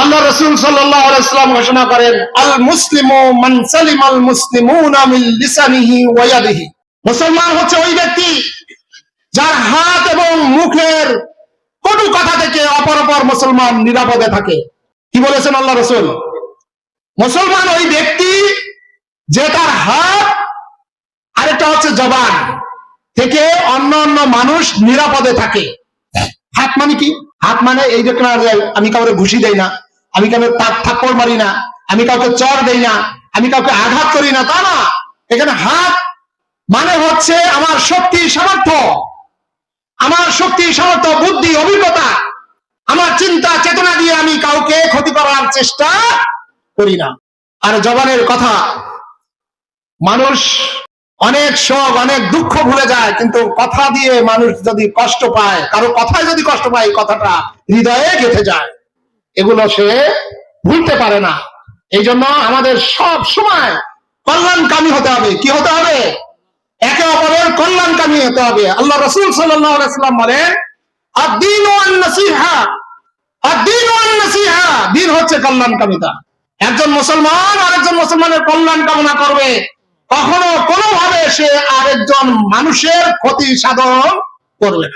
আল্লাহ রসুল সাল্লাম ঘোষণা করেন, আল মুসলিম মান সালিম আল মুসলিমুন মিন মুসলমান হচ্ছে ওই ব্যক্তি যার হাত এবং মুখের কোনো কথা থেকে অপর অপর মুসলমান নিরাপদে থাকে। কি বলেছেন আল্লাহ রসুল? মুসলমান ওই ব্যক্তি যে তার হাত আরেকটা হচ্ছে জবান থেকে অন্য অন্য মানুষ নিরাপদে থাকে। হাত মানে কি? হাত মানে এই যে আমি কাউকে ঘুষি দেই না আমি কাউকে তাক থাপ্পড় মারি না, আমি কাউকে চর দেই না, আমি কাউকে আঘাত করি না, তা না। এখানে হাত মানে হচ্ছে আমার শক্তি সামর্থ্য। আমার শক্তি সামর্থ্য, বুদ্ধি, অভিজ্ঞতা, আমার চিন্তা, চেতনা দিয়ে আমি কাউকে ক্ষতি করার চেষ্টা করি না। আর জবানের কথা, মানুষ অনেক শোক, অনেক দুঃখ ভুলে যায়, কিন্তু কথা দিয়ে মানুষ যদি কষ্ট পায়, কারও কথায় যদি কষ্ট পায় কথাটা হৃদয়ে গেঁথে যায়। এগুলো সে ভুলতে পারে না। এই জন্য আমাদের সব সময় কল্যাণকামী হতে হবে। কি হতে হবে? একে অপরের কল্যাণকামী হতে হবে। আল্লাহ রসুল সাল্লাম বলেন একজন মানুষের ক্ষতি সাধন করবে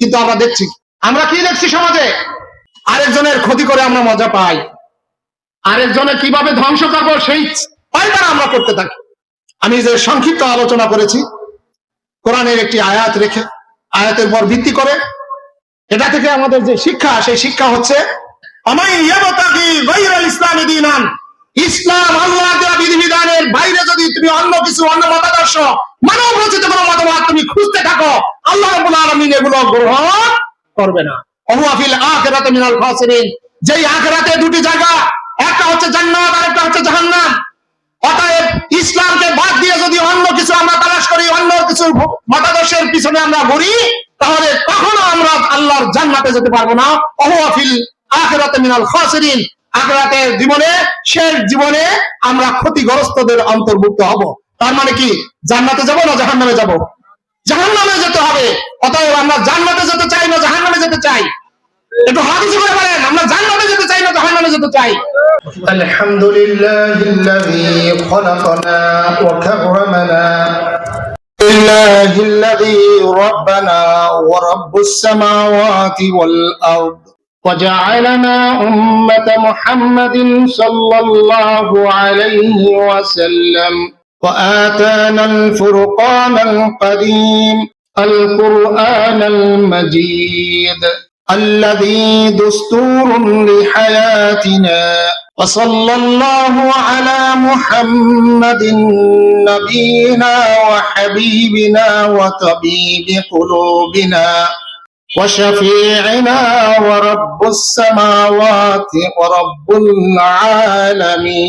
কিন্তু আমরা দেখছি, আমরা কি দেখছি সমাজে? আরেকজনের ক্ষতি করে আমরা মজা পাই। আরেকজনের কীভাবে ধ্বংস করব সেই পায়তারা আমরা করতে থাকি। আমি যে সংক্ষিপ্ত আলোচনা করেছি, কোরআনের একটি আয়াত রেখে, আয়াতের উপর ভিত্তি করে, এটা থেকে আমাদের যে শিক্ষা, সেই শিক্ষা হচ্ছে ইসলামি বিধিবিধানের বাইরে যদি তুমি অন্য কিছু, অন্য মতাদর্শ, মানব রচিত কোনো মতবাদ তুমি খুঁজতে থাকো, আল্লাহ আলামিন এগুলো গ্রহণ করবে না। আখিরাতি আখিরাতে মতাদর্শের পিছনে আমরা ঘুরি, তাহলে কখনো আমরা আল্লাহর জান্নাতে যেতে পারব না। ওহুয়া ফিল মিনাল খাসিরিন আখেরাতের জীবনে, শেষ জীবনে আমরা ক্ষতিগ্রস্তদের অন্তর্ভুক্ত হব। তার মানে কি? জান্নাতে যাব না জাহান্নামে যাব? জাহান্নামে যেতে হবে। অতএব আমরা জান্নাতে যেতে চাই না জাহান্নামে যেতে চাই? একটু হাদিস করে বলেন আমরা জান্নাতে যেতে চাই না জাহান্নামে যেতে চাই الحمد لله الذي خلقنا وكرمنا لله الذي ربنا ورب السماوات والأرض وجعلنا أمة محمد صلى الله عليه وسلم وآتانا الفرقان القديم القرآن المجيد الذي دستور لحياتنا. وصلى الله على محمد نبينا وحبيبنا وطبيب قلوبنا وشفيعنا ورب السماوات ورب العالمين.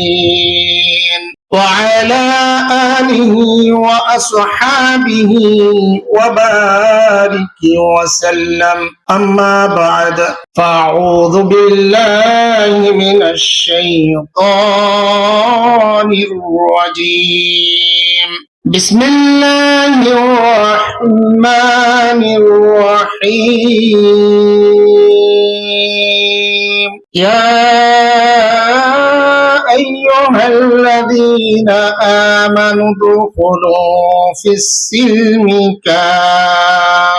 وعلى آله وأصحابه وبارك وسلم. أما بعد فأعوذ بالله من الشيطان الرجيم. بسم الله الرحمن الرحيم. يا أيها الذين آمنوا ادخلوا في السلم كافة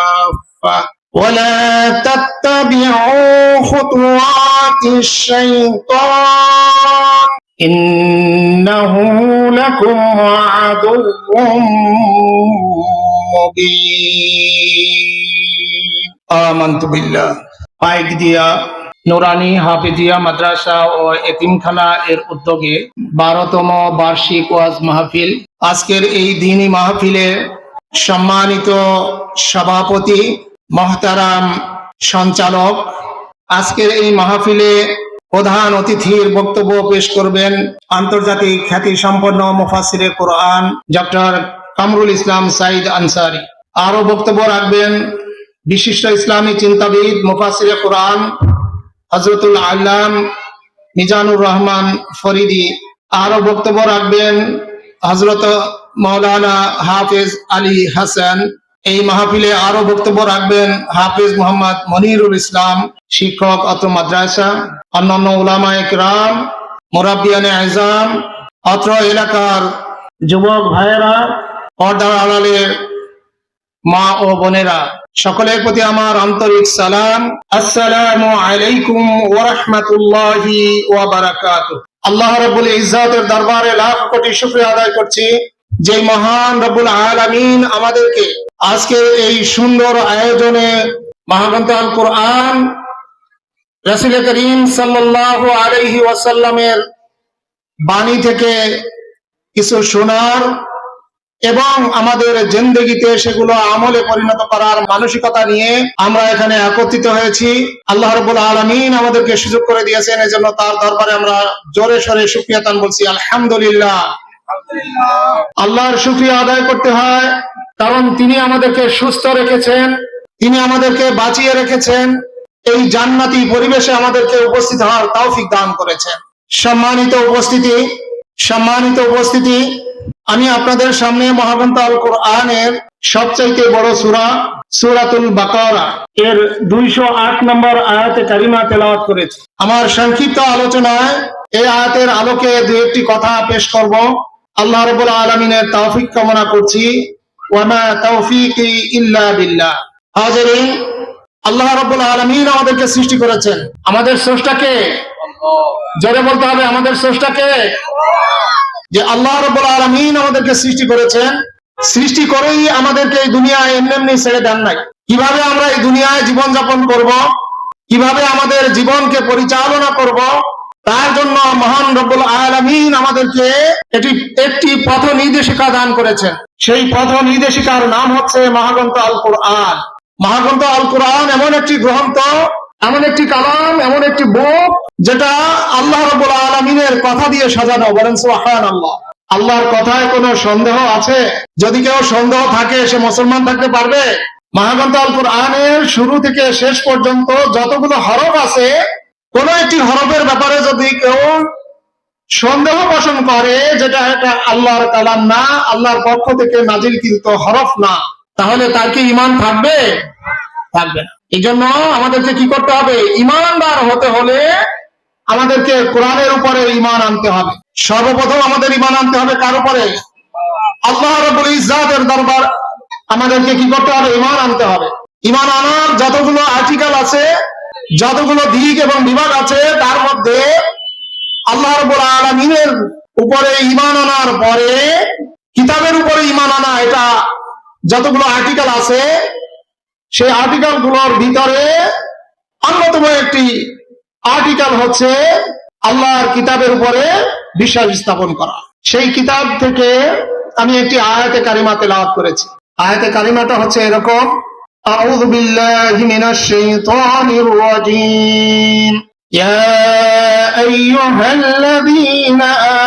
ولا تتبعوا خطوات الشيطان إنه لكم عدو مبين آمنت بالله পাইক দিয়া নুরানি হাফিজিয়া মাদ্রাসা ও এতিমখানা এর উদ্যোগে বারোতম বার্ষিক ওয়াজ মাহফিল। আজকের এই দিনী মাহফিলে সম্মানিত সভাপতি, মহতারাম সঞ্চালক, আজকের এই মাহফিলে প্রধান অতিথির বক্তব্য পেশ করবেন আন্তর্জাতিক খ্যাতি সম্পন্ন মুফাসিরে কোরআন ডক্টর কামরুল ইসলাম সাইদ আনসারি। আরও বক্তব্য রাখবেন, বিশিষ্ট ইসলামী চিন্তাবিদ মুফাসিরে কোরআন হজরতুল আল্লাম মিজানুর রহমান ফরিদি আরও বক্তব্য রাখবেন। হজরত মৌলানা হাফেজ আলী হাসান এই মাহফিলে আরও বক্তব্য রাখবেন। হাফেজ মোহাম্মদ মনিরুল ইসলাম, শিক্ষক অত্র মাদ্রাসা, অন্যান্য উলামা একরাম মোরাব্বিয়ানে আইজাম অত্র এলাকার যুবক ভাইয়েরা, পর্দার আড়ালের মা ও বোনেরা, সকলের প্রতি আমার আন্তরিক সালাম। আসসালামু আলাইকুম ওয়া রাহমাতুল্লাহি আল্লাহ রাব্বুল ইজ্জাতের দরবারে লাখ কোটি শুকরিয়া আদায় করছি যে মহান রব্বুল আলামিন আমাদেরকে আজকে এই সুন্দর আয়োজনে মহাগ্রন্থ কোরআন রাসূল করিম ওয়াসাল্লামের বাণী থেকে কিছু শোনার এবং আমাদের জিন্দগিতে সেগুলো আমলে পরিণত করার মানসিকতা নিয়ে আমরা এখানে একত্রিত হয়েছি। আল্লাহ রবুল আলমিন আমাদেরকে সুযোগ করে দিয়েছেন এই জন্য তার দরবারে আমরা জোরে সরে সুক্রিয়া তান বলছি, আলহামদুলিল্লাহ। আল্লাহর শুক্রিয়া আদায় করতে হয়, কারণ তিনি আমাদেরকে সুস্থ রেখেছেন, তিনি আমাদেরকে বাঁচিয়ে রেখেছেন, এই জান্নাতি পরিবেশে আমাদেরকে উপস্থিত হওয়ার তৌফিক দান করেছেন। সম্মানিত উপস্থিতি সম্মানিত উপস্থিতি আমি আপনাদের সামনে মহাগ্রন্থ আল কোরআনের সবচাইতে বড় সুরা সুরাতুল বাকারা। এর দুইশো আট নম্বর আয়াতে কারিমা তেলাওয়াত করেছি। আমার সংক্ষিপ্ত আলোচনায় এই আয়াতের আলোকে দু একটি কথা পেশ করব। আল্লাহ রবুল আলমিনের তৌফিক কামনা করছি। ওয়ামা তৌফিকি ইল্লা বিল্লাহ। হাজারিন আল্লাহ রবুল আলমিন আমাদেরকে সৃষ্টি করেছেন। আমাদের স্রষ্টাকে? জোরে বলতে হবে আমাদের স্রষ্টাকে? যে আল্লাহ রবুল আলমিন আমাদেরকে সৃষ্টি করেছেন, সৃষ্টি করেই আমাদেরকে এই দুনিয়ায় এমনি এমনি ছেড়ে দেন নাই। কীভাবে আমরা এই দুনিয়ায় জীবন যাপন করব? কীভাবে আমাদের জীবনকে পরিচালনা করব? তার জন্য মহান রব্বুল আলমিন আমাদেরকে এটি, একটি পথ নির্দেশিকা দান করেছেন। সেই পথ নির্দেশিকার নাম হচ্ছে মহাগ্রন্থ আল কোরআন মহাগ্রন্থ আল কোরআন এমন একটি গ্রন্থ এমন একটি কালাম, এমন একটি বুক যেটা আল্লাহ রবুল আলমিনের কথা দিয়ে সাজানো, বলেন সোহান আল্লাহ আল্লাহর কথায় কোনো সন্দেহ আছে? যদি কেউ সন্দেহ থাকে, সে মুসলমান থাকতে পারবে? মহাগ্রন্থ আল কোরআনের শুরু থেকে শেষ পর্যন্ত যতগুলো হরফ আছে, কোন একটি হরফের ব্যাপারে যদি কেউ সন্দেহ পোষণ করে, যেটা এটা আল্লাহর কালাম না, আল্লাহর পক্ষ থেকে নাজিলকৃত হরফ না, তাহলে তার কি ইমান থাকবে? থাকবে না। এই জন্য আমাদেরকে কি করতে হবে? ইমানদার হতে হলে আমাদেরকে কোরআনের উপরে ইমান আনতে হবে। সর্বপ্রথম আমাদের ইমান আনতে হবে কার উপরে? আল্লাহ রবুল ইজাতের দরবার আমাদেরকে কি করতে হবে? ইমান আনতে হবে। ইমান আনার যতগুলো আর্টিকেল আছে, যতগুলো দিক এবং বিভাগ আছে, তার মধ্যে আল্লাহ রবুল আলমিনের উপরে ইমান আনার পরে কিতাবের উপরে ইমান আনা, এটা যতগুলো আর্টিকেল আছে সেই আর্টিকেল গুলোর ভিতরে অন্যতম একটি আর্টিকেল হচ্ছে আল্লাহর কিতাবের উপরে বিশ্বাস স্থাপন করা সেই কিতাব থেকে আমি একটি আয়াতে কারিমা তেলাওয়াত করেছি আয়াতে কারিমাটা হচ্ছে এরকম أعوذ بالله من الشيطان الرجيم يا أيها الذين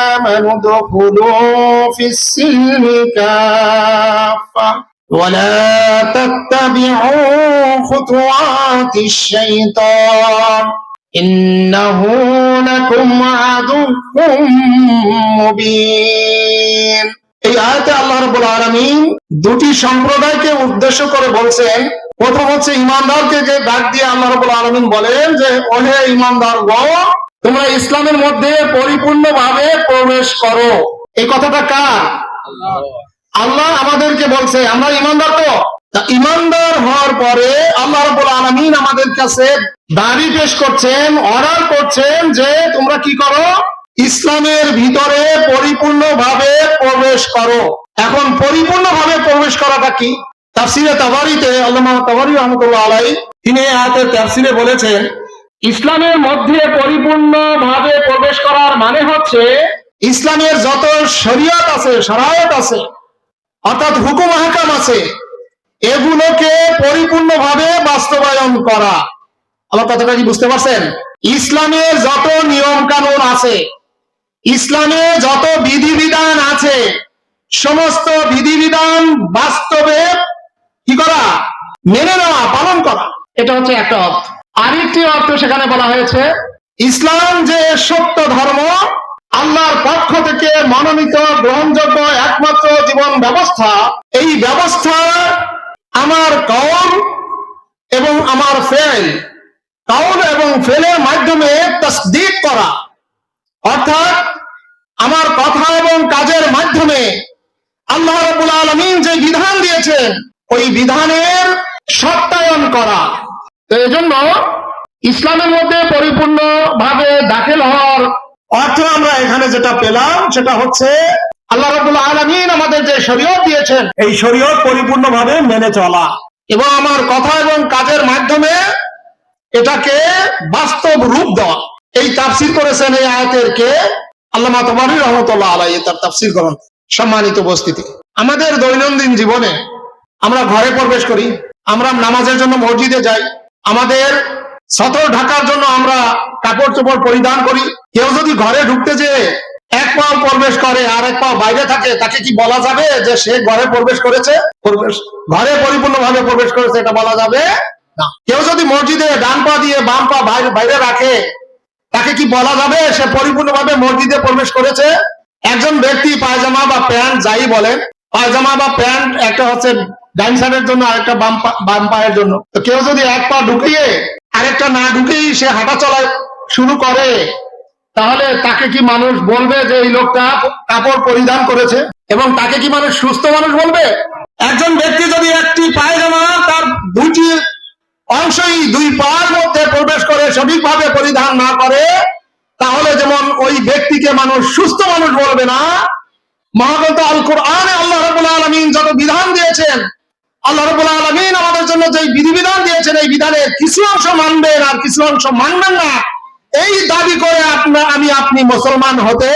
آمنوا ادخلوا في السلم كافة ولا تتبعوا خطوات الشيطان إنه لكم عدو مبين এই আয়াতে আল্লাহ রাব্বুল আলামিন দুটি সম্প্রদায়কে উদ্দেশ্য করে বলছেন প্রথম হচ্ছে ইমানদারকে যে ডাক দিয়ে আল্লাহ রাব্বুল আলামিন বলেন যে ওহে ইমানদার তোমরা ইসলামের মধ্যে পরিপূর্ণভাবে প্রবেশ করো এই কথাটা কার আল্লাহ আমাদেরকে বলছে আমরা ইমানদার তো? ইমানদার হওয়ার পরে আল্লাহ রাব্বুল আলামিন আমাদের কাছে দাবি পেশ করছেন অর্ডার করছেন যে তোমরা কি করো? ইসলামের ভিতরে পরিপূর্ণভাবে প্রবেশ করো। এখন পরিপূর্ণভাবে প্রবেশ করাটা কি? তাফসিরে তাবারিতে আল্লামা তাবারি রহমতুল্লাহ আলাই তিনি আয়াতের তাফসিরে বলেছেন ইসলামের মধ্যে পরিপূর্ণভাবে প্রবেশ করার মানে হচ্ছে ইসলামের যত শরীয়ত আছে শরায়ত আছে অর্থাৎ হুকুম হাকাম আছে। এগুলোকে পরিপূর্ণভাবে বাস্তবায়ন করা। আমার কথাটা কি বুঝতে পারছেন? ইসলামের যত নিয়ম কানুন আছে, ইসলামে যত বিধিবিধান আছে, সমস্ত বিধিবিধান বাস্তবে কি করা? মেনে নেওয়া, পালন করা। এটা হচ্ছে একটা অর্থ। আরেকটি অর্থ সেখানে বলা হয়েছে, ইসলাম যে সত্য ধর্ম আল্লাহর পক্ষ থেকে মনোনীত গ্রহণযোগ্য একমাত্র জীবন ব্যবস্থা। এই ব্যবস্থা আমার কম এবং আমার ফেল কাউল এবং ফেলের মাধ্যমে তসদিক করা। অর্থাৎ আমার কথা এবং কাজের মাধ্যমে আল্লাহ রাব্বুল আলামিন যে বিধান দিয়েছেন, ওই বিধানের সত্যায়ন করা। এজন্য ইসলামের মধ্যে পরিপূর্ণ ভাবে দাখিল হওয়ার অর্থ আমরা এখানে যেটা পেলাম সেটা হচ্ছে আল্লাহ রাব্বুল আলামিন আমাদের যে শরীয়ত দিয়েছেন এই শরীয়ত পরিপূর্ণভাবে মেনে চলা। এবং আমার কথা এবং কাজের মাধ্যমে এটাকে বাস্তব রূপ দেওয়া। এই তাফসির করেছেন এই আয়াতের কে? আল্লামা তোমারি রহমতুল্লাহ আলাই তার তাফসির সম্মানিত উপস্থিতি। আমাদের দৈনন্দিন জীবনে আমরা ঘরে প্রবেশ করি আমরা নামাজের জন্য মসজিদে যাই আমাদের সতর ঢাকার জন্য আমরা কাপড় চোপড় পরিধান করি। কেউ যদি ঘরে ঢুকতে যে এক পাও প্রবেশ করে আর এক পাও বাইরে থাকে, তাকে কি বলা যাবে যে সে ঘরে প্রবেশ করেছে? প্রবেশ, ঘরে পরিপূর্ণভাবে প্রবেশ করেছে এটা বলা যাবে না। কেউ যদি মসজিদে ডান পা দিয়ে বাম পা বাইরে রাখে, তাকে কি বলা যাবে সে পরিপূর্ণভাবে মসজিদে প্রবেশ করেছে? একজন ব্যক্তি পায়জামা বা প্যান্ট যাই বলেন, পায়জামা বা প্যান্ট একটা হচ্ছে ডাইন সাইডের জন্য আরেকটা বাম পা- বাম পায়ের জন্য। তো কেউ যদি এক পা ঢুকিয়ে আরেকটা না ঢুকেই সে হাঁটা চলা শুরু করে। তাহলে তাকে কি মানুষ বলবে যে এই লোকটা কাপড় পরিধান করেছে? এবং তাকে কি মানুষ সুস্থ মানুষ বলবে? একজন ব্যক্তি যদি একটি পায়জামা তার দুটি অংশই দুই পার মধ্যে প্রবেশ করে সঠিকভাবে পরিধান না করে, তাহলে যেমন ওই ব্যক্তিকে মানুষ সুস্থ মানুষ বলবে না, মহাগ্রন্থ আল কোরআনে আল্লাহ রাব্বুল আলমিন যত বিধান দিয়েছেন আল্লাহ রাব্বুল আলামিন আমাদের জন্য যে বিধিবিধান দিয়েছেন, এই বিধানের কিছু অংশ মানবেন আর কিছু অংশ মানবেন না। এই দাবি করে আপনার আমি আপনি মুসলমান হতে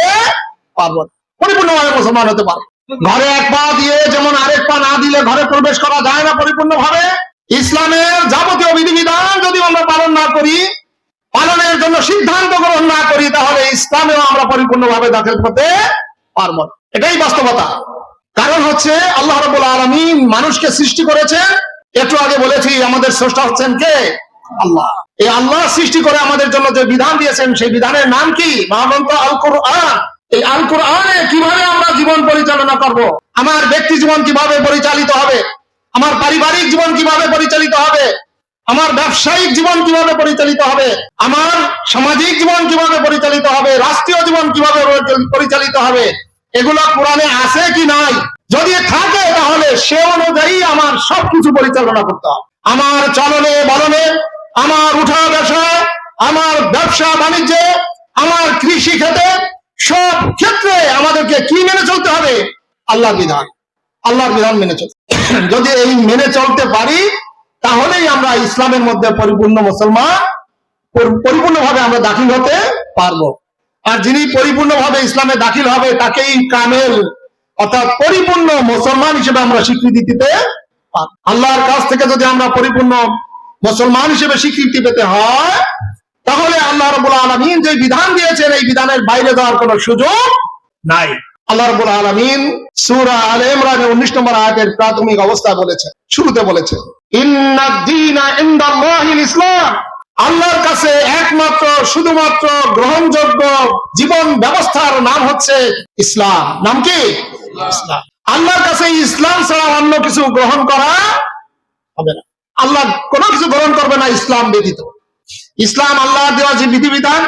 পারব পরিপূর্ণভাবে মুসলমান হতে পারব ঘরে এক পা দিয়ে যেমন আরেক পা না দিলে ঘরে প্রবেশ করা যায় না পরিপূর্ণভাবে। ইসলামের যাবতীয় বিধিবিধান যদি আমরা পালন না করি, পালনের জন্য সিদ্ধান্ত গ্রহণ না করি, তাহলে ইসলামেও আমরা পরিপূর্ণভাবে দাখিল করতে পারব এটাই বাস্তবতা। কারণ হচ্ছে আল্লাহ রবুল আলমিন মানুষকে সৃষ্টি করেছেন। একটু আগে বলেছি, আমাদের স্রষ্টা হচ্ছেন কে? আল্লাহ। এই আল্লাহ সৃষ্টি করে আমাদের জন্য যে বিধান দিয়েছেন, সেই বিধানের নাম কি? মহাগ্রন্থ আল কোরআন এই আল কোরআনে কীভাবে আমরা জীবন পরিচালনা করব? আমার ব্যক্তি জীবন কীভাবে পরিচালিত হবে? আমার পারিবারিক জীবন কীভাবে পরিচালিত হবে? আমার ব্যবসায়িক জীবন কীভাবে পরিচালিত হবে? আমার সামাজিক জীবন কীভাবে পরিচালিত হবে? রাষ্ট্রীয় জীবন কীভাবে পরিচালিত হবে? এগুলো কোরআনে আছে কি নাই? যদি থাকে তাহলে সে অনুযায়ী আমার সবকিছু পরিচালনা করতে হবে। আমার চলনে, বলনে, আমার উঠা বসা, আমার ব্যবসা বাণিজ্যে, আমার কৃষি ক্ষেত্রে সব ক্ষেত্রে আমাদেরকে কি মেনে চলতে হবে? আল্লাহর বিধান। আল্লাহর বিধান মেনে চলতে যদি এই মেনে চলতে পারি, তাহলেই আমরা ইসলামের মধ্যে পরিপূর্ণ মুসলমান পরি- পরিপূর্ণভাবে আমরা দাখিল হতে পারব। আর যিনি পরিপূর্ণভাবে ইসলামে দাখিল হবে, তাকেই কামেল, অর্থাৎ পরিপূর্ণ মুসলমান হিসেবে আমরা স্বীকৃতি দিতে পারব। আল্লাহর কাছ থেকে যদি আমরা পরিপূর্ণ মুসলমান হিসেবে স্বীকৃতি পেতে হয়, তাহলে আল্লাহ রবুল আলমিন যে বিধান দিয়েছেন, এই বিধানের বাইরে যাওয়ার কোনো সুযোগ নাই আল্লাহ রবুল আলমিন সুরা আল ইমরানের উনিশ নম্বর আয়াতের প্রাথমিক অবস্থা বলেছেন, শুরুতে ইন্নাদ্দীনা ইসলাম আল্লাহর কাছে একমাত্র, শুধুমাত্র গ্রহণযোগ্য জীবন ব্যবস্থার নাম হচ্ছে ইসলাম। নাম কি? ইসলাম। আল্লাহর কাছে ইসলাম ছাড়া অন্য কিছু গ্রহণ করা হবে না। আল্লাহ কোনো কিছু গ্রহণ করবে না, ইসলাম ব্যতীত। ইসলাম আল্লাহ দেওয়া যে বিধিবিধান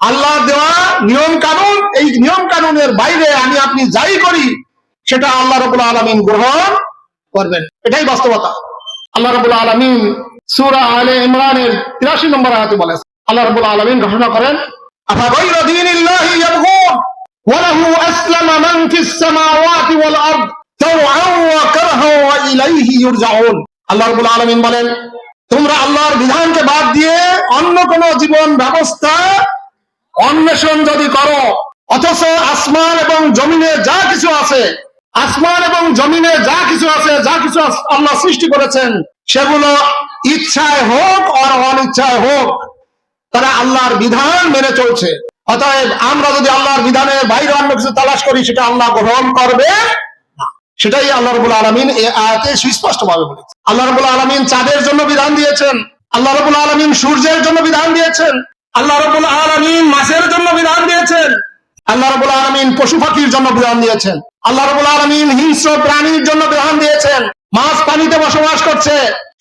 আল্লাহ দেওয়া নিয়ম কানুন, এই নিয়ম কানুনের বাইরে আমি আপনি যাই করি, সেটা আল্লাহ রবুল আলমিন গ্রহণ করবেন। এটাই বাস্তবতা। আল্লাহ রবুল আলমিন সুরা আলে ইমরানের তিরাশি নম্বর আয়াতে বলে আল্লাহ রবুল আলমিন ঘোষণা করেন أفغير دين الله يبغون وله أسلم من في السماوات والأرض طوعا وكرها وإليه يرجعون আল্লাহ রবুল আলমিন বলেন তোমরা আল্লাহর বিধানকে বাদ দিয়ে অন্য কোন জীবন ব্যবস্থা অন্বেষণ যদি করো অথচ আসমান এবং জমিনে যা কিছু আছে আসমান এবং জমিনে যা কিছু আছে যা কিছু আস- আল্লাহ সৃষ্টি করেছেন সেগুলো ইচ্ছায় হোক আর অনিচ্ছায় হোক, তারা আল্লাহর বিধান মেনে চলছে। অতএব আমরা যদি আল্লাহর বিধানের বাইরে অন্য কিছু তালাশ করি, সেটা আল্লাহ গ্রহণ করবে সেটাই আল্লাহ রবুল আলমিন এ আয়াতে সুস্পষ্ট ভাবে বলেছে আল্লাহ রবুল আলমিন চাঁদের জন্য বিধান দিয়েছেন। আল্লাহ রবুল আলমিন সূর্যের জন্য বিধান দিয়েছেন। আল্লাহ রবুল আলমিন মাছের জন্য বিধান দিয়েছেন। আল্লাহ রবুল আলমিন পশু পাখির জন্য বিধান দিয়েছেন। আল্লাহ রবুল আলমিন হিংস্র প্রাণীর জন্য বিধান দিয়েছেন। মাছ পানিতে বসবাস করছে।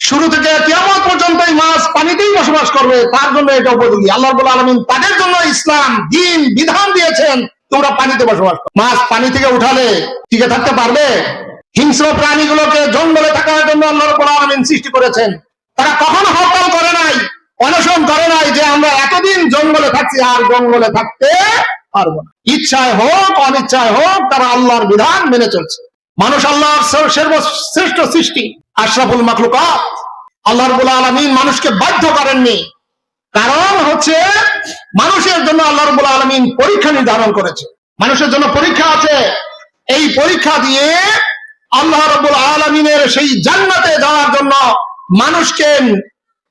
শুরু থেকে কেমন পর্যন্ত এই মাছ পানিতেই বসবাস করবে। তার জন্য এটা উপযোগী। আল্লাহ আলামিন তাদের জন্য ইসলাম, দিন, বিধান দিয়েছেন, তোমরা পানিতে বসবাস মাছ পানি থেকে উঠালে টিকে থাকতে পারবে? হিংস্র প্রাণীগুলোকে জঙ্গলে থাকার জন্য আল্লাহ রাব্বুল আলামিন সৃষ্টি করেছেন। তারা কখনো হরতাল করে নাই, অনশন করে নাই যে আমরা এতদিন জঙ্গলে থাকছি, আর জঙ্গলে থাকতে পারব না। ইচ্ছায় হোক, অনিচ্ছায় হোক, তারা আল্লাহর বিধান মেনে চলছে। মানুষ আল্লাহর সর্ব- সর্বশ্রেষ্ঠ সৃষ্টি, আশরাফুল মাখলুকাত। আল্লাহ রবুল আলমিন মানুষকে বাধ্য করেননি। কারণ হচ্ছে মানুষের জন্য আল্লাহ রবুল আলমিন পরীক্ষা নির্ধারণ করেছে। মানুষের জন্য পরীক্ষা আছে। এই পরীক্ষা দিয়ে আল্লাহ রবুল আলমিনের সেই জান্নাতে যাওয়ার জন্য মানুষকে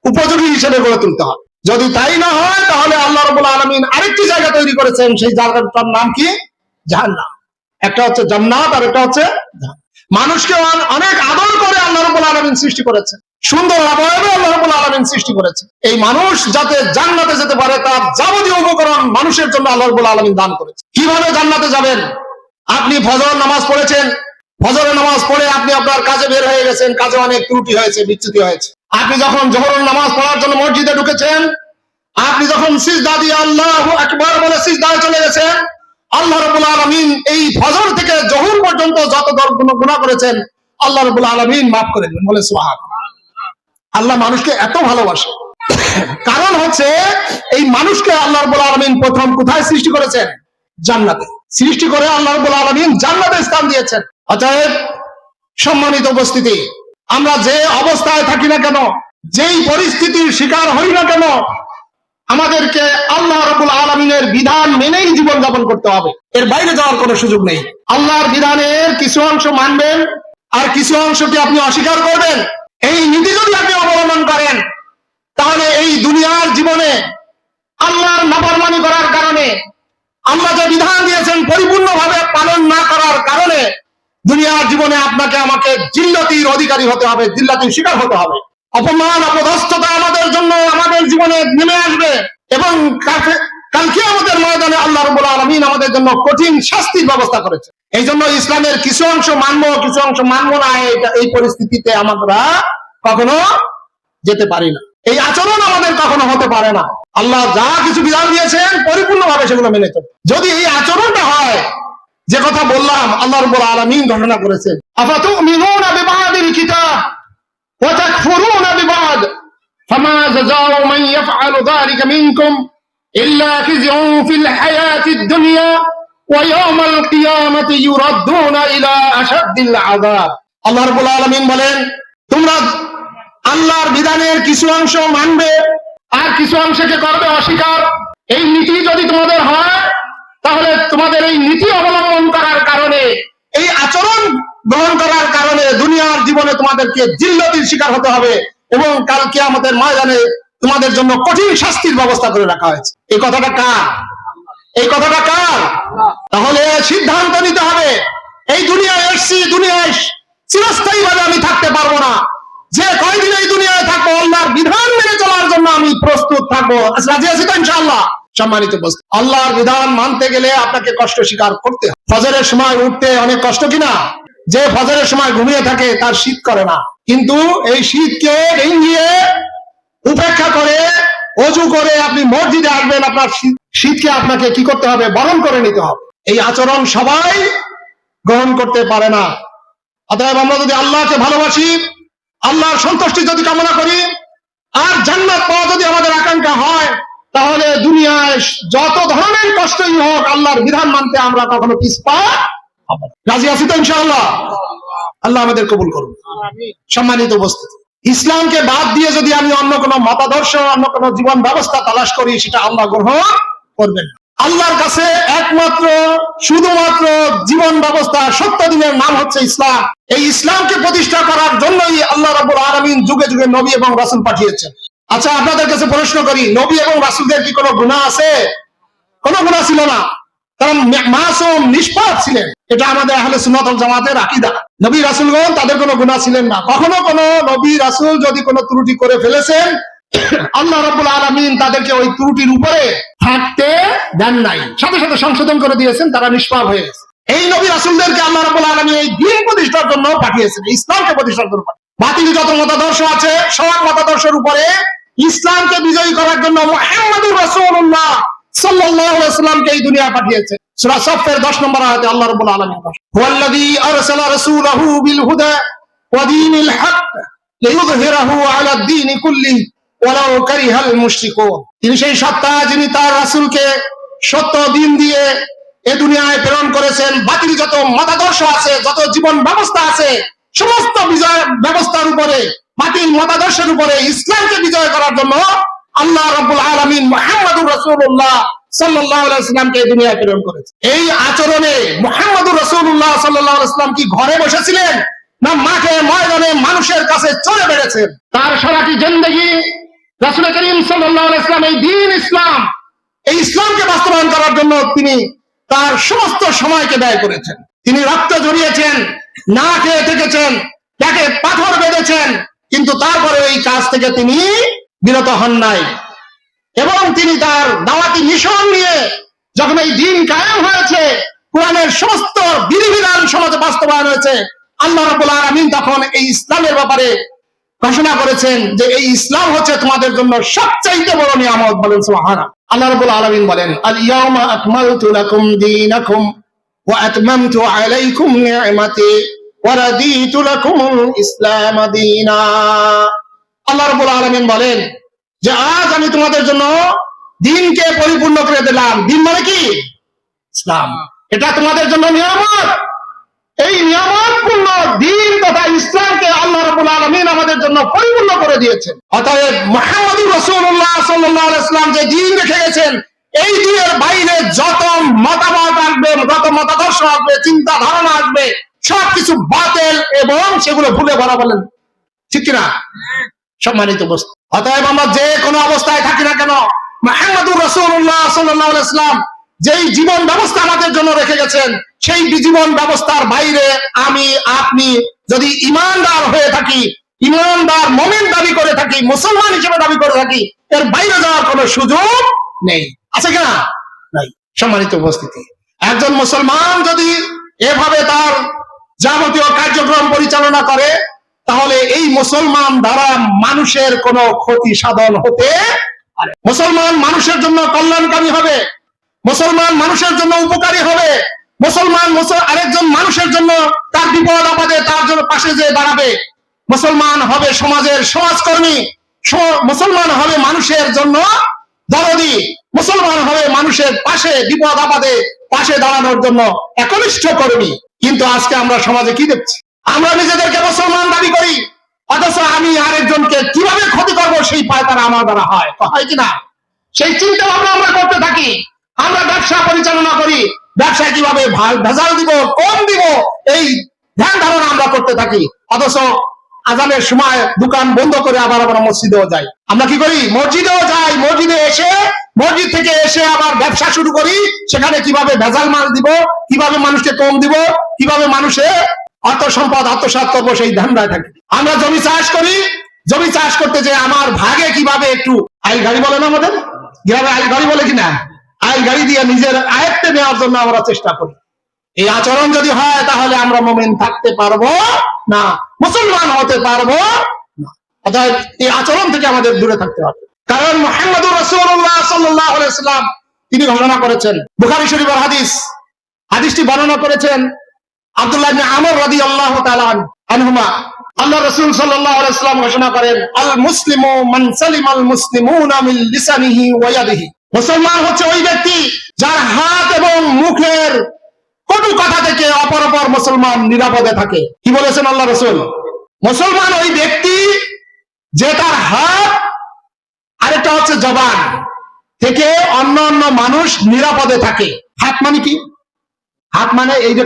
উপযোগী হিসেবে গড়ে তুলতে হয় যদি তাই না হয়, তাহলে আল্লাহ রবুল আলমিন আরেকটি জায়গা তৈরি করেছেন, সেই জায়গাটার নাম কি? জাহান্নাম। একটা হচ্ছে জান্নাত আর একটা হচ্ছে মানুষকে অনেক আদর করে আল্লাহ রবুল আলমিন সৃষ্টি করেছে। সুন্দর অবয়বে আল্লাহ রবুল আলমিন সৃষ্টি করেছে। এই মানুষ যাতে জান্নাতে যেতে পারে, তার যাবতীয় উপকরণ মানুষের জন্য আল্লাহ রবুল আলমিন দান করেছে। কীভাবে জান্নাতে যাবেন? আপনি ফজর নামাজ পড়েছেন। ফজরের নামাজ পড়ে আপনি আপনার কাজে বের হয়ে গেছেন। কাজে অনেক ত্রুটি হয়েছে, বিচ্যুতি হয়েছে। আপনি যখন জোহরের নামাজ পড়ার জন্য মসজিদে ঢুকেছেন, আপনি যখন সিজদা দিয়ে আল্লাহ একবার বলে সিজদায় চলে গেছেন আল্লাহ রবুল আলমিন এই ফজর থেকে জহুর পর্যন্ত যত দর গুণা করেছেন, আল্লাহ রবুল আলমিন মাফ করে দেবেন, বলে সোহাগ আল্লাহ মানুষকে এত ভালোবাসে। কারণ হচ্ছে এই মানুষকে আল্লাহ রবুল আলমিন প্রথম কোথায় সৃষ্টি করেছেন? জান্নাতে। সৃষ্টি করে আল্লাহ রবুল আলমিন জান্নাতে স্থান দিয়েছেন। অতএব সম্মানিত উপস্থিতি, আমরা যে অবস্থায় থাকি না কেন, যেই পরিস্থিতির শিকার হই না কেন আমাদেরকে আল্লাহ রবুল আলমিনের বিধান মেনেই জীবন যাপন করতে হবে। এর বাইরে যাওয়ার কোনো সুযোগ নেই। আল্লাহর বিধানের কিছু অংশ মানবেন আর কিছু অংশকে আপনি অস্বীকার করবেন। এই নীতি যদি আপনি অবলম্বন করেন তাহলে এই দুনিয়ার জীবনে আল্লাহর নাফরমানি করার কারণে আল্লাহ যে বিধান দিয়েছেন পরিপূর্ণভাবে পালন না করার কারণে দুনিয়ার জীবনে আপনাকে আমাকে জিল্লাতির অধিকারী হতে হবে জিল্লাতির শিকার হতে হবে। অপমান, অপদস্থতা আমাদের জন্য আমাদের জীবনে নেমে আসবে এবং কালকে আমাদের ময়দানে আল্লাহ রবুল আলমিন আমাদের জন্য কঠিন শাস্তির ব্যবস্থা করেছে। এই জন্য ইসলামের কিছু অংশ মানবো, কিছু অংশ মানবো না এই পরিস্থিতিতে আমরা কখনো যেতে পারি না। এই আচরণ আমাদের কখনো হতে পারে না। আল্লাহ যা কিছু বিধান দিয়েছেন, পরিপূর্ণভাবে সেগুলো মেনে চলে যদি এই আচরণটা হয়, যে কথা বললাম, আল্লাহ রব্বুল আলমিন ঘোষণা করেছেন তাকফুরুনা বিবাদ ফামা জাযাউ মান ইয়াফআলু যালিকা মিনকুম ইল্লা খিzyun ফিল হায়াতিদ দুনিয়া ওয়া ইয়াওমাল কিয়ামাতি ইউরাদ্দুনা ইলা আশাদ্দিল আযাব আল্লাহ রাব্বুল আলামিন বলেন তোমরা আল্লাহর বিধানের কিছু অংশ মানবে। আর কিছু অংশকে করবে অস্বীকার। এই নীতি যদি তোমাদের হয় তাহলে তোমাদের এই নীতি অবলম্বন করার কারণে এই আচরণ গ্রহণ করার কারণে দুনিয়ার জীবনে তোমাদেরকে জিল্লতির শিকার হতে হবে এবং কালকে আমাদের ময়দানে তোমাদের জন্য কঠিন শাস্তির ব্যবস্থা করে রাখা হয়েছে। এই কথাটা কার? এই কথাটা কার? তাহলে সিদ্ধান্ত নিতে হবে এই দুনিয়ায় এসছি দুনিয়ায় চিরস্থায়ী ভাবে আমি থাকতে পারব না। যে কয়দিন এই দুনিয়ায় থাকব আল্লাহর বিধান মেনে চলার জন্য আমি প্রস্তুত থাকব। আচ্ছা, রাজি আছি তো ইনশাআল্লাহ? সম্মানিত বস্তু আল্লাহর বিধান মানতে গেলে আপনাকে কষ্ট স্বীকার করতে হবে। ফজরের সময় উঠতে অনেক কষ্ট কিনা? যে ফজরের সময় ঘুমিয়ে থাকে, তার শীত করে না। কিন্তু এই শীতকে ডিঙ্গিয়ে উপেক্ষা করে, অজু করে আপনি মসজিদে আসবেন, আপনার শীতকে আপনাকে কি করতে হবে? বরণ করে নিতে হবে। এই আচরণ সবাই গ্রহণ করতে পারে না। অতএব আমরা যদি আল্লাহকে ভালোবাসি, আল্লাহর সন্তুষ্টি যদি কামনা করি, আর জান্নাত পাওয়া যদি আমাদের আকাঙ্ক্ষা হয়, তাহলে দুনিয়ায় যত ধরনের কষ্টই হোক, আল্লাহর বিধান মানতে আমরা কখনো পিছপা। রাজি আছি তো ইনশাআল্লাহ? আল্লাহ। আমাদের কবুল করুন সম্মানিত উপস্থিতি। ইসলামকে বাদ দিয়ে যদি আমি অন্য কোনো মতাদর্শ অন্য কোনো জীবন ব্যবস্থা তালাশ করি সেটা আল্লাহ গ্রহণ করবেন না। আল্লাহর কাছে একমাত্র শুধুমাত্র জীবন ব্যবস্থা সত্য দিনের নাম হচ্ছে ইসলাম। এই ইসলামকে প্রতিষ্ঠা করার জন্যই আল্লাহ রাব্বুল আলামিন যুগে যুগে নবী এবং রাসুল পাঠিয়েছেন। আচ্ছা আপনাদের কাছে প্রশ্ন করি নবী এবং রাসূলদের কি কোনো গুনাহ আছে? কোনো গুনাহ ছিল না? তারা মাসুম নিষ্পাপ ছিলেন। এটা আমাদের আহলে সুন্নাত ওয়াল জামাতের আকীদা। নবী রাসূলগণ তাদের কোনো গুনাহ ছিলেন না। কখনো কোনো নবী রাসূল যদি কোনো ত্রুটি করে ফেলেছেন, আল্লাহ রাব্বুল আলামিন তাদেরকে ওই ত্রুটির উপরে থাকতে দেন নাই। সাথে সাথে সংশোধন করে দিয়েছেন, তারা নিষ্পাপ হয়ে গেছে। এই নবী রাসুলদেরকে আল্লাহ রাবুল আলমী এই দিন প্রতিষ্ঠার জন্য পাঠিয়েছেন ইসলামকে প্রতিষ্ঠার জন্য। বাতিল যত মতাদর্শ আছে, সব মতাদর্শের উপরে ইসলামকে বিজয়ী করার জন্য মোহাম্মদুর রাসূলুল্লাহ সাল্লাল্লাহু আলাইহি সাল্লামকে এই দুনিয়া পাঠিয়েছে। সূরা সফের 10 নম্বর আয়াতে আল্লাহ রাব্বুল আলামিন হুয়াল্লাযী আরসালা রাসূলাহু বিল হুদা ওয়া দীনিল হক লিইয়ুযহিরাহু আলা ওয়ালাউ কারিহাল মুশরিকুন। তিনি সেই সত্তা যিনি তার রাসূলকে সত্য দিন দিয়ে এ দুনিয়ায় প্রেরণ করেছেন। বাতিল যত মতাদর্শ আছে, যত জীবন ব্যবস্থা আছে, সমস্ত বিজয় ব্যবস্থার উপরে, বাতিল মতাদর্শের উপরে ইসলামকে বিজয় করার জন্য আল্লাহ রাব্বুল আলামিন মুহাম্মদুর রাসূলুল্লাহ এই দুনিয়ায় প্রেরণ করেছে? এই আচরণে মুহাম্মদুর রাসূলুল্লাহ সাল্লাল্লাহু আলাইহি কি ঘরে বসেছিলেন না মাঠে, ময়দানে মানুষের কাছে চলে বেড়েছেন? তার সারাটি জিন্দগি? করিম সাল্লাল্লাহু আলাইহি সাল্লাম এই দিন ইসলাম, এই ইসলামকে বাস্তবায়ন করার জন্য তিনি তার সমস্ত সময়কে ব্যয় করেছেন। তিনি রক্ত জড়িয়েছেন না খেয়ে থেকেছেন, তাকে পাথর বেঁধেছেন, কিন্তু তারপরে এই কাজ থেকে তিনি বিরত হন নাই। এবং তিনি তার দাওয়াতি মিশন নিয়ে যখন এই দিন কায়েম হয়েছে, কোরআনের সমস্ত বিধিবিধান সমাজে বাস্তবায়ন হয়েছে, আল্লাহ রাব্বুল আলামিন তখন এই ইসলামের ব্যাপারে ঘোষণা করেছেন যে এই ইসলাম হচ্ছে তোমাদের জন্য সবচাইতে বড় নিয়ামত বলেন সুবহানা আল্লাহ রাব্বুল আলামিন বলেন আল ইয়াউমা আকমালতু লাকুম দীনাকুম ওয়া আতমামতু আলাইকুম নি'মাতি ওয়া রাদিতু লাকুমুল ইসলাম দীনা। আল্লাহ রাব্বুল আলামিন বলেন যে আজ আমি তোমাদের জন্য দিনকে পরিপূর্ণ করে দিলাম। দিন মানে কি? ইসলাম। এটা তোমাদের জন্য নিয়ামত। এই নিয়ামতপূর্ণ দিন তথা ইসলামকে আল্লাহ রাব্বুল আলামিন আমাদের জন্য পরিপূর্ণ করে দিয়েছেন। অতএব মুহাম্মদুর রাসূলুল্লাহ সাল্লাল্লাহু আলাইহি ওয়াসাল্লাম যে দিন রেখে গেছেন, এই দিনের বাইরে যত মতামত আসবে, যত মতাদর্শ আসবে চিন্তা ধারণা আসবে, সবকিছু বাতিল এবং সেগুলো ভুলে ভরা বলেন। ঠিক কিনা? সম্মানিত বস্তু অতএব আমরা যে কোনো অবস্থায় থাকি না কেন যেই জীবন ব্যবস্থা আমাদের জন্য রেখে গেছেন, সেই জীবন ব্যবস্থার বাইরে আমি, আপনি যদি ইমানদার হয়ে থাকি, ইমানদার মমিন দাবি করে থাকি, মুসলমান হিসেবে দাবি করে থাকি, এর বাইরে যাওয়ার কোনো সুযোগ নেই। আছে কিনা? নাই। সম্মানিত উপস্থিতি। একজন মুসলমান যদি এভাবে তার যাবতীয় কার্যক্রম পরিচালনা করে তাহলে এই মুসলমান দ্বারা মানুষের কোনো ক্ষতি সাধন হতে মুসলমান মানুষের জন্য কল্যাণকামী হবে। মুসলমান মানুষের জন্য উপকারী হবে। মুসলমান আরেকজন মানুষের জন্য তার বিপদ আপদে তার জন্য পাশে যে দাঁড়াবে। মুসলমান হবে সমাজের সমাজকর্মী। মুসলমান হবে মানুষের জন্য দরদি। মুসলমান হবে মানুষের পাশে বিপদ আপদে পাশে দাঁড়ানোর জন্য একনিষ্ঠ কর্মী। কিন্তু আজকে আমরা সমাজে কি দেখছি? আমরা নিজেদেরকে মুসলমান দাবি করি। অথচ আমি আরেকজনকে কীভাবে ক্ষতি করব সেই পায়তারা আমার দ্বারা হয়। তো হয় কিনা? সেই চিন্তা ভাবনা আমরা করতে থাকি। আমরা ব্যবসা পরিচালনা করি। ব্যবসায় কীভাবে ভেজাল দিব, কম দিব, এই ধ্যান ধারণা আমরা করতে থাকি। অথচ আজানের সময় দোকান বন্ধ করে আবার আমরা মসজিদেও যাই। আমরা কি করি? মসজিদেও যাই। মসজিদে এসে, মসজিদ থেকে এসে আবার ব্যবসা শুরু করি। সেখানে কীভাবে ভেজাল মাল দিব, কীভাবে মানুষকে কম দিব, কীভাবে মানুষে অর্থ সম্পদ আত্মসাৎ করব, সেই ধান্দায় থাকি। আমরা জমি চাষ করি, জমি চাষ করতে যে আমার ভাগে কীভাবে একটু আইল গাড়ি বলে না আমাদের? গ্রামে আইল গাড়ি বলে কিনা? আইল গাড়ি দিয়ে নিজের আয়ত্তে নেওয়ার জন্য আমরা চেষ্টা করি। এই আচরণ যদি হয়, তাহলে আমরা মোমেন থাকতে পারব না, মুসলমান হতে পারব না। অর্থাৎ এই আচরণ থেকে আমাদের দূরে থাকতে হবে। কারণ মোহাম্মদুর রসুল্লাহ সাল্লাহ তিনি ঘোষণা করেছেন, বুখারি শরীফের হাদিস। হাদিসটি বর্ণনা করেছেন আব্দুল্লাহ তাআলা আনহুমা। আল্লাহ রাসূল ওয়া মুসলমান হচ্ছে ওই ব্যক্তি যার হাত এবং মুখের কটু কথা থেকে অপর অপর মুসলমান নিরাপদে থাকে। কি বলেছেন আল্লাহ রসুল? মুসলমান ওই ব্যক্তি যে তার হাত, আরেকটা হচ্ছে জবান, থেকে অন্য অন্য মানুষ নিরাপদে থাকে। হাত মানে কি? হাত মানে এই যে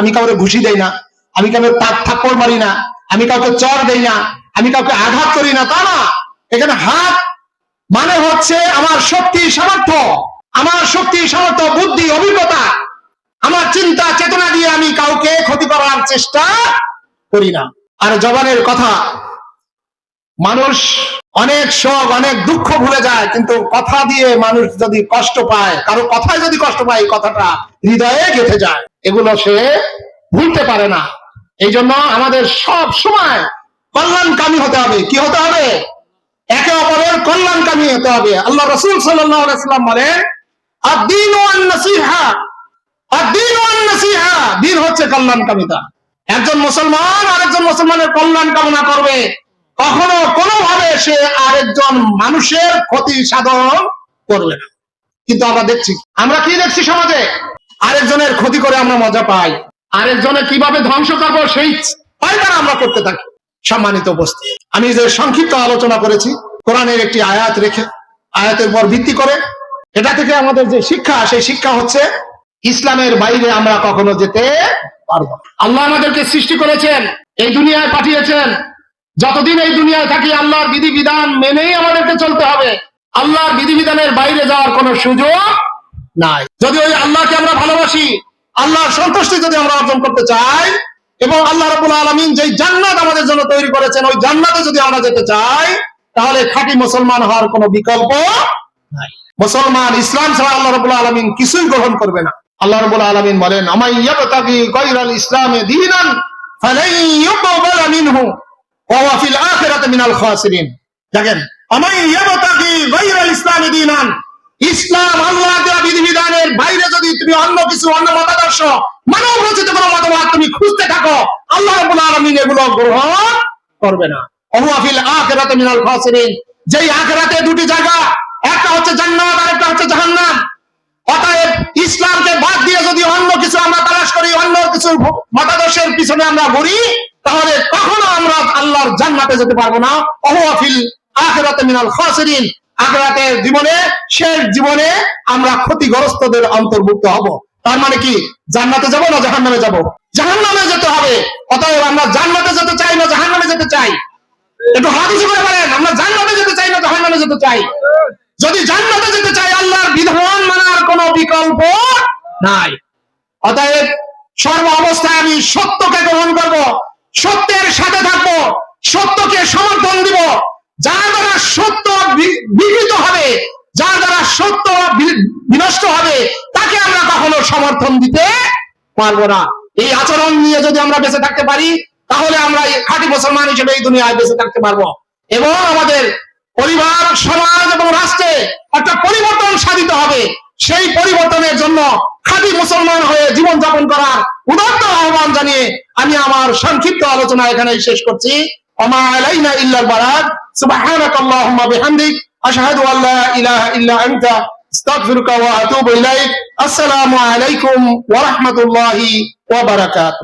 আমি কাউকে ঘুষি দেই না, আমি কাউকে তাক থাপ্পড় মারি না, আমি কাউকে চর দেই না, আমি কাউকে আঘাত করি না, তা না। এখানে হাত মানে হচ্ছে আমার শক্তি, সামর্থ্য। আমার শক্তি, সামর্থ্য, বুদ্ধি, অভিজ্ঞতা। আমার চিন্তা, চেতনা দিয়ে আমি কাউকে ক্ষতি করার চেষ্টা করি না। আর জবানের কথা মানুষ অনেক শোক অনেক দুঃখ ভুলে যায়, কিন্তু কথা দিয়ে মানুষ যদি কষ্ট পায়, কারও কথায় যদি কষ্ট পায়, এই কথাটা হৃদয়ে গেঁথে যায়। এগুলো সে ভুলতে পারে না। এই জন্য আমাদের সব সময় কল্যাণকামী হতে হবে। কি হতে হবে? একে অপরের কল্যাণকামী হতে হবে। আল্লাহ রসুল সাল্লাম বলেন দিন হচ্ছে কল্যাণকামিতা। একজন মুসলমান আরেকজন মুসলমানের কল্যাণ কামনা করবে। কখনো কোনোভাবে সে আরেকজন মানুষের ক্ষতি সাধন করবে না। কিন্তু আমরা দেখছি, আমরা কি দেখছি সমাজে? আরেকজনের ক্ষতি করে আমরা মজা পাই। আরেকজনের কীভাবে ধ্বংস করব সেই পায়তারা আমরা করতে থাকি। সম্মানিত উপস্থিত, আমি যে সংক্ষিপ্ত আলোচনা করেছি, কোরআনের একটি আয়াত রেখে, আয়াতের পর ভিত্তি করে, এটা থেকে আমাদের যে শিক্ষা, সেই শিক্ষা হচ্ছে, ইসলামের বাইরে আমরা কখনো যেতে পারব। আল্লাহ আমাদেরকে সৃষ্টি করেছেন, এই দুনিয়ায় পাঠিয়েছেন যতদিন এই দুনিয়ায় থাকি, আল্লাহর বিধিবিধান মেনেই আমাদেরকে চলতে হবে। আল্লাহর বিধিবিধানের বাইরে যাওয়ার কোনো সুযোগ নাই। যদি ওই আল্লাহকে আমরা ভালোবাসি, আল্লাহর সন্তুষ্টি যদি আমরা অর্জন করতে চাই, এবং আল্লাহ রাবুল আলমিন যেই জান্নাত আমাদের জন্য তৈরি করেছেন, ওই জান্নাতে যদি আমরা যেতে চাই, তাহলে খাঁটি মুসলমান হওয়ার কোনো বিকল্প নাই। মুসলমান, ইসলাম ছাড়া আল্লাহ রাবুল আলমিন কিছুই গ্রহণ করবে না। আল্লাহ রাবুল আলমিন বলেন আমাই ইয়াবতাগি গায়রাল ইসলামে দীনান ফালাই ইউকবাল মিনহু। দুটি জায়গা, একটা হচ্ছে জান্নাত আর একটা হচ্ছে জাহান্নাম। অতএব ইসলামকে বাদ দিয়ে যদি অন্য কিছু আমরা তালাশ করি, অন্য কিছু মতাদর্শের পিছনে আমরা ঘুরি তাহলে কখনো আমরা আল্লাহর জান্নাতে যেতে পারব না। ওহুয়া ফিল আখিরাতি মিনাল খাসিরিন। আখেরাতের জীবনে, শেষ জীবনে আমরা ক্ষতিগ্রস্তদের অন্তর্ভুক্ত হব। তার মানে কি? জান্নাতে যাব না জাহান্নামে যাব? জাহান্নামে যেতে হবে। অতএব আমরা জান্নাতে যেতে চাই না জাহান্নামে যেতে চাই? একটু হাদিস করে বলেন, আমরা জান্নাতে যেতে চাই না জাহান্নামে যেতে চাই? যদি জান্নাতে যেতে চাই, আল্লাহর বিধান মানার কোনো বিকল্প নাই। অতএব সর্ব অবস্থায় আমি সত্যকে গ্রহণ করব। সত্যের সাথে থাকব, সত্যকে সমর্থন দিব। যার দ্বারা সত্য বিকৃত হবে, যার দ্বারা সত্য বিনষ্ট হবে, তাকে আমরা কখনো সমর্থন দিতে পারব না। এই আচরণ নিয়ে যদি আমরা বেঁচে থাকতে পারি, তাহলে আমরা খাঁটি মুসলমান হিসেবে এই দুনিয়ায় বেঁচে থাকতে পারব। এবং আমাদের পরিবার, সমাজ এবং রাষ্ট্রে একটা পরিবর্তন সাধিত হবে। সেই পরিবর্তনের জন্য খাঁটি মুসলমান হয়ে জীবন যাপন করার উদাত্ত আহ্বান জানিয়ে আমি আমার সংক্ষিপ্ত আলোচনা এখানেই শেষ করছি وما علينا إلا البلاغ سبحانك اللهم بحمدك أشهد أن لا إله إلا أنت استغفرك وأتوب إليك السلام عليكم ورحمة الله وبركاته